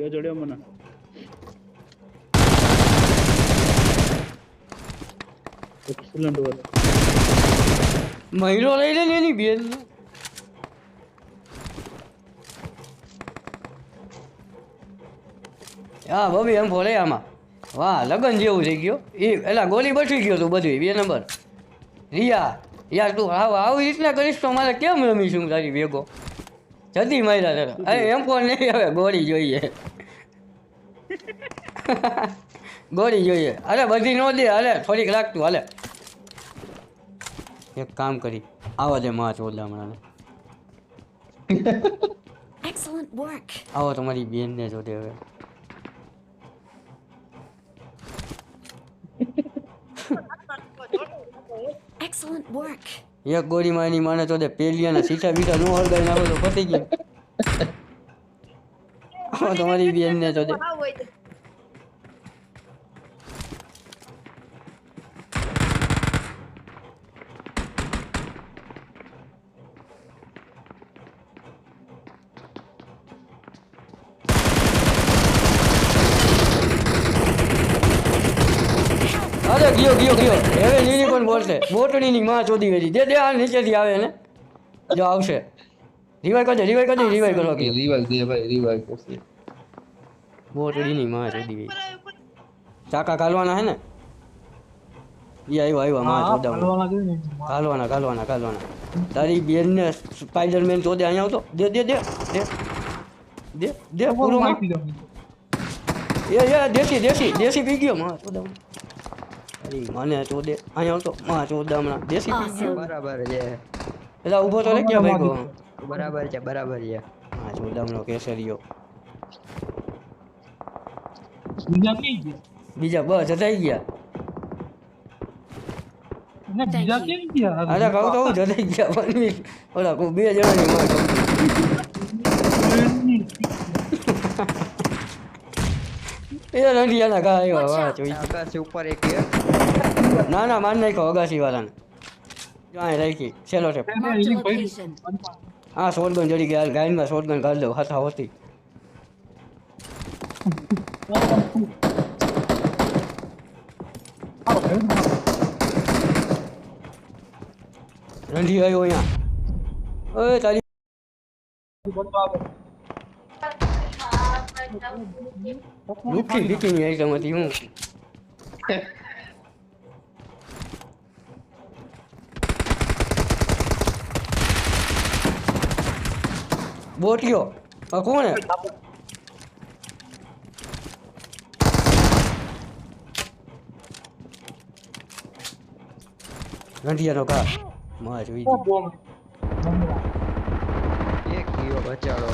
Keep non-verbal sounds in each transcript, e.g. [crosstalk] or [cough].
દિયો જોડ્યો મને. Excellent work મહિનો લઈ લે એની બેન. હા બબી એમ ફોલે આમાં. વાહ, લગન જેવું થઈ ગયો. એ, એલા ગોલી બચી ગયો તું બધું બે નંબર. રિયા યાર તું આવ, આવી રીતના કરીશ તો મારે કેમ રમીશું તારી ભેગો? જલ્દી માર્યા તારા અરે એમ ફોન નહીં હવે ગોળી જોઈએ. ગોળી જોઈએ. અરે બધી નો દે હાલે થોડીક લાગતું હાલે. એક કામ કરી આવો દે માં ચોદા હમણાં. Excellent work. આવો તમારી બેનને જોડે હવે. Excellent work. એક ગોળીમાં એની માને તો પેલિયાના સીસા બીસા નો હળગાઈ નાખો તો પતી ગયું. તમારી બેનને તો અરે ગયો ગયો ગયો. હવે પણ બોલશે બોટણીની માં ચોદી ગઈ દે દે આ નીચેથી આવે ને. જો આવશે. રિવાઈ કરજે રિવાઈ કરજે રિવાઈ કરો રિવાઈ દે ભાઈ રિવાઈ કરશે બોટણીની માં ચોદી ગઈ ચાકા કાલવાના હે ને? ઈ આવ્યો આવ્યો માં ચોદા કાલવાના કાલવાના કાલવાના તારી બેનને સ્પાઈડરમેન ચોદે અહીંયા આવતો. દે દે દે દે. દે દે પૂરો માં. એ એ દેશી દેશી દેશી પી ગયો માં. ચોદા અરે મને ચોદે અહીંયા આવતો. માં ચોદા હમણાં દેશી? પી બરાબર છે. એટલે ઊભો તો રે ક્યાં ભાઈ ગયો બરાબર છે બરાબર છે. હા ચોદામનો કેસરીયો. બીજા કઈ ગયા? બીજા બસ જતાઈ ગયા. ને બીજા કેમ ગયા? અરે કહું તો હું ગયા. પણ ઓલા કોઈ બે જણાની માં [laughs] એ રંડિયાના આવ્યા વાહ જોઈ આકાશ ઉપર એક છે ના ના માન નાખ્યો અગાસી વાળાને. જાય રાખી છેલ્લો ટેપ. હા શોટગન જડી ગયા ગાયનમાં શોટગન કાઢ દઉં હાથા હોતી. રંડી આવ્યો અહીંયા. ઓય તારી લુખી બીકીની આઈટમ હતી હું. [laughs] બોટિયો આ કોણ હે રંડિયાનો કા માં જોઈ એક ગયો બચાડો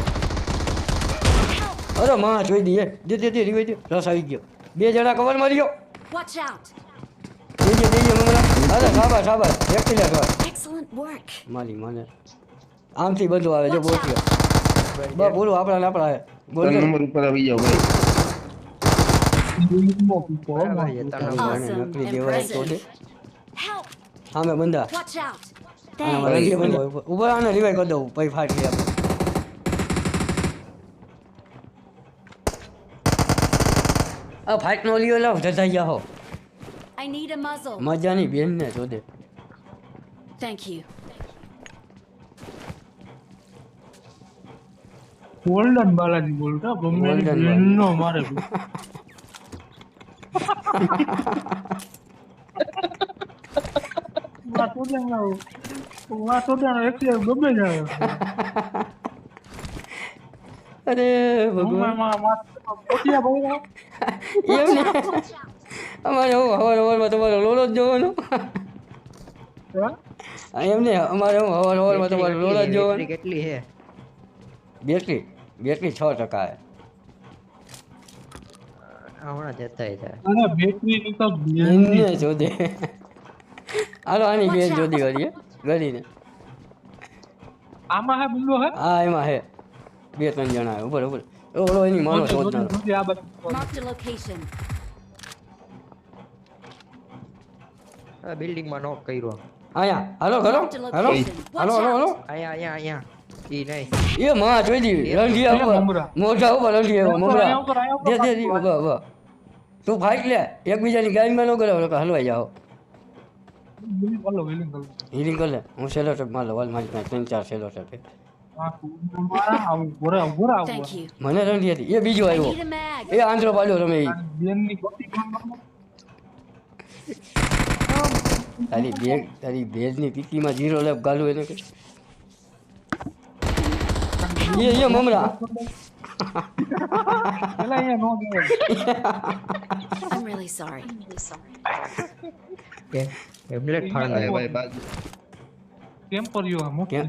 અરે માં જોઈ દઈએ દે દે દે રીવાઈ દે રસ આવી ગયો બે જણા કવર મારી ગયો Watch out. દેજે દેજે મમરા અરે સાબા સાબા એકટી લે કવર Excellent work. મારી મને આમથી બધું આવે જો બોટિયો બસ બોલો આપણે આપણે. બોલ નંબર ઉપર આવી જાવ ભાઈ. નકલી દેવાય તો. આના કરી દઉં. પછી ફાટી આપણે આ ફાઈટ નો લ્યો લાવ જતા muzzle. મજાની બેન ને જોદે થેન્ક you. ગોલ્ડન બાલાજી બોલતા ગમે એની મારે [laughs] અરે ભગવાન. પોટિયા એમ ને અમારે હું હવાર હવારમાં તમારો લોલો જ જોવાનો. એમને એમ ને અમારે હું હવાર હવારમાં તમારો લોલો જ જોવાનો. કેટલી છે બેટરી? બેટરી છ ટકા હમણાં જતાય છે બેટરી તો એમને જોદે હાલો આની બેન જોદી કરીએ ગરીને આમાં હે બિલ્લો હે? હા એમાં હે. બે ત્રણ જણા ઉપર ઉપર ઓલો એની માનો શોધનારો. બિલ્ડિંગમાં નોક કર્યો અહિયાં હાલો હાલો. હાલો હાલો હાલો હાલો. અહીંયા અહીંયા અહીંયા. ઈ નહીં એ માં જોઈ દી ઉપર મમરા. મોઢા ઉપર આવ્યો અહીંયા મમરા દે દે દે. વાહ વાહ તું ફાઈટ લે એકબીજાની ગાડીમાં ન કરાવો તો હલવાઈ જાઓ હિલિંગ કર લે હું સેલો ટેપ માર લો વાલ મારી પાસે ત્રણ ચાર સેલો ટેપ આવું આવું આવું. મને રંઢી હતી એ બીજો આવ્યો. એ આંધ્રો પાડ્યો રમે. તારી બેગ તારી બેગની પીકીમાં જીરો લેપ ગાલું એને કે એ એ મમરા પેલા અહીંયા નો દેવાય. I'm really sorry. કે હેમલેટ ફાળ ભાઈ, ભાઈ ભાઈ, કેમ આ મોટી કેમ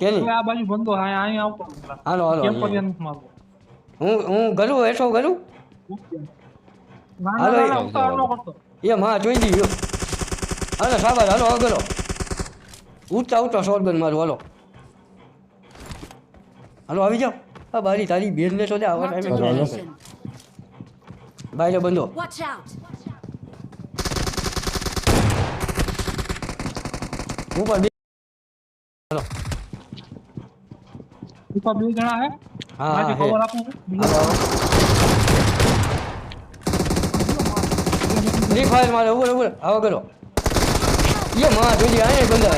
કેની હવે આ બાજુ બંધો અહીંયા અહીંયા આવતો. હાલો હાલો કેમ. કર્યો નથી મારવો. હું હું ગલું? હેઠો ગલું? ના, હાલો, ના, એ- ના, ન માં જોઈ દીધું હાલો સાબાદ હાલો અગલો ઉઠતા ઉઠતા શોર્ટ મારું હાલો. હાલો આવી જાઓ. હા બારી તારી બેનને તો આવા ટાઈમે. બાયરે બંધો. હું પણ બે હાલો. ઉપર બે જણા હે? હા બાજુ હા. હે આપું ફ્રી ફાયર મારે ઉપર ઉપર આવો કરો. એ માં જોઈ અહીંયા બંધ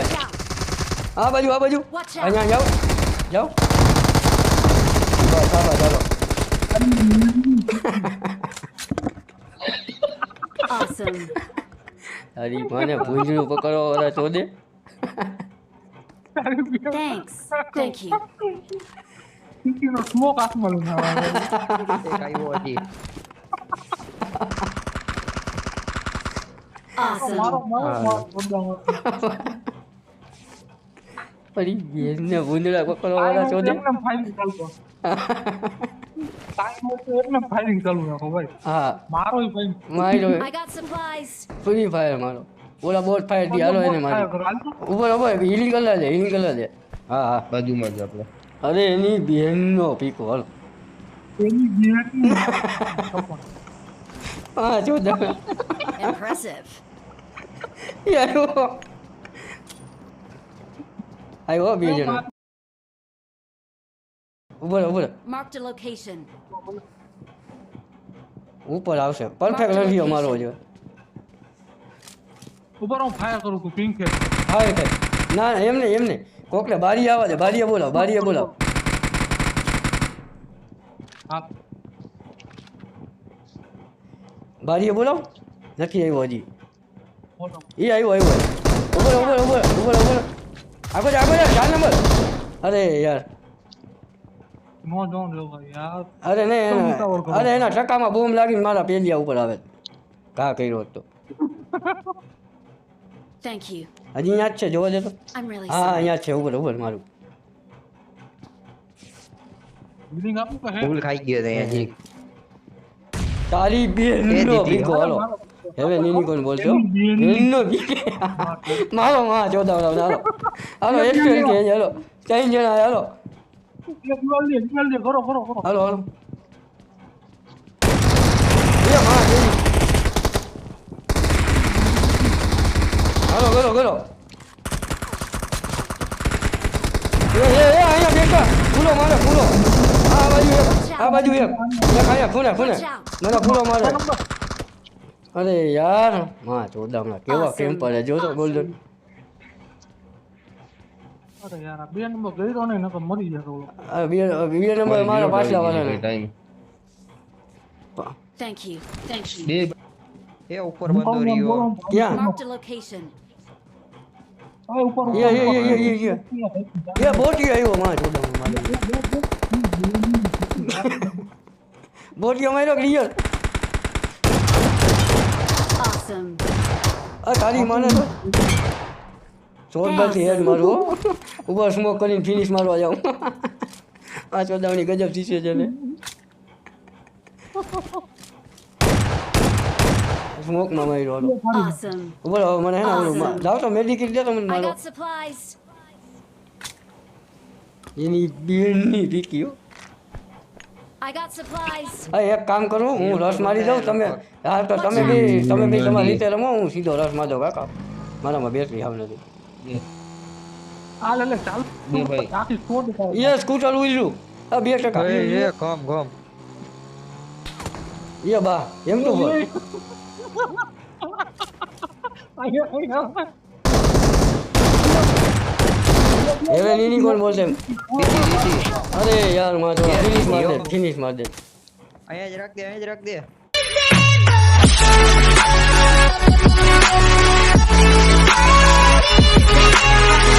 આ બાજુ આ બાજુ. અહીંયા જાઓ. જાઓ. હાલો Awesome. તારી મને ભૂંજરું પકડવા વાળા શોધે Thanks. Thank you. ટીકીનો smoke હાથમાં લઈને આવે. એક આવ્યો મારો બધામાં. અરે બેનને ભૂંજરા પકડવા વાળા શોધે firing ચાલુ રાખો ભાઈ હા મારો firing. મારો I got supplies. Free fire મારો ઓલા બોટ ફાયરથી હાલો એને મારી. ઉપર ઉપર હિલિંગ કલર દે હિલિંગ કલર દે હા હા બાજુમાં જ આપણે અરે એની બેનનો પીકો હાલો એની બેનની હા જો તમે Impressive. [laughs] એ આવ્યો આવ્યો બે જણા ઉપર ઉપર location. ઉપર આવશે. પરફેક્ટ લડ્યો મારો જો. ઉપર હું ફાયર કરું છું પિંક હા એ ના ના એમને એમને. કોકને બારી આવવા દે બારીએ બોલાવ બારીએ બોલાવ. હા. બારીએ બોલાવ. નથી આવ્યો હજી. એ આવ્યો આવ્યો. ઉપર ઉપર ઉપર ઉપર ઉપર આગળ આગળ ચાર નંબર. અરે યાર. નો જોન લો યાર. અરે ને તો. અરે એના ટકામાં બૂમ લાગીને મારા પેલિયા ઉપર આવે. કા કર્યો હતો? થેન્ક યુ હજી અહીંયા જ છે જોવા દે તો. હા. અહીંયા છે ઉપર ઉપર મારું. બિલિંગ આપું કે હે? ખાઈ ગયો તો હજી. તારી બેનનો દીદી, ભીખો હાલો. હવે નીની કોણ બોલશો. બેનનો ભીખે. મારો માં ચોદા હાલો. હાલો એક કે હાલો. ત્રણ જણા હાલો. એક ગોલ દે ગોલ દે કરો કરો કરો હાલો હાલો. એ માં. હાલો કરો કરો એ એ એ અહીંયા બેઠા ફૂલો મારે ફૂલો. આ બાજુ એક આ બાજુ એક. અહીંયા ખૂણે ખૂણે. મને ફૂલો મારે. અરે યારમાં ચોદામણા કેવા. કેમ્પર હે જો તો ગોલ્ડન અરે યાર બે નંબર ગયો નહીં નકર મરી જતો બે બે નંબર મારા પાછલા વાળાને. Time Thank you. Thank you. બે એ ઉપર બંધો રહ્યો ક્યાં? Marked a location. ઉપર એ એ એ એ એ એ એ. બોટી આવ્યો માં ચોદામણા બોટીઓ માર્યો ક્લિયર Awesome. આ તારી માને તો. ચોદાથી હેડ મારું હો. ઉપર સ્મોક કરીને ફિનિશ મારવા જાઉં. આ ચોદાવણી ગજબ શીશે છે ને સ્મોકમાં માર્યો. ઉપર હવે મને હે ને જાઓ તો મેડિકિટ દે તો મને મારો. એની બેનની. હા. એક કામ કરું હું રસ મારી દઉં તમે હા તો તમે બી તમે બી તમારી રીતે રમો હું સીધો રસ મારી દઉં કાકા. મારામાં બેટરી હાવ નથી. આ લે લે ચાલ. બે ભાઈ. આખી સ્કોડ દેખાય. એ સ્કૂટર ઉલ્યું આ બે ટકા. એ એ કમ કમ એ બા એમ તો અહીંયા હવે નીની કોણ બોલશે અરે યારમાં તો ફિનિશ માર દે ફિનિશ માર દે. અહીંયા જ રાખ દે અહીંયા જ રાખ દે. Yeah.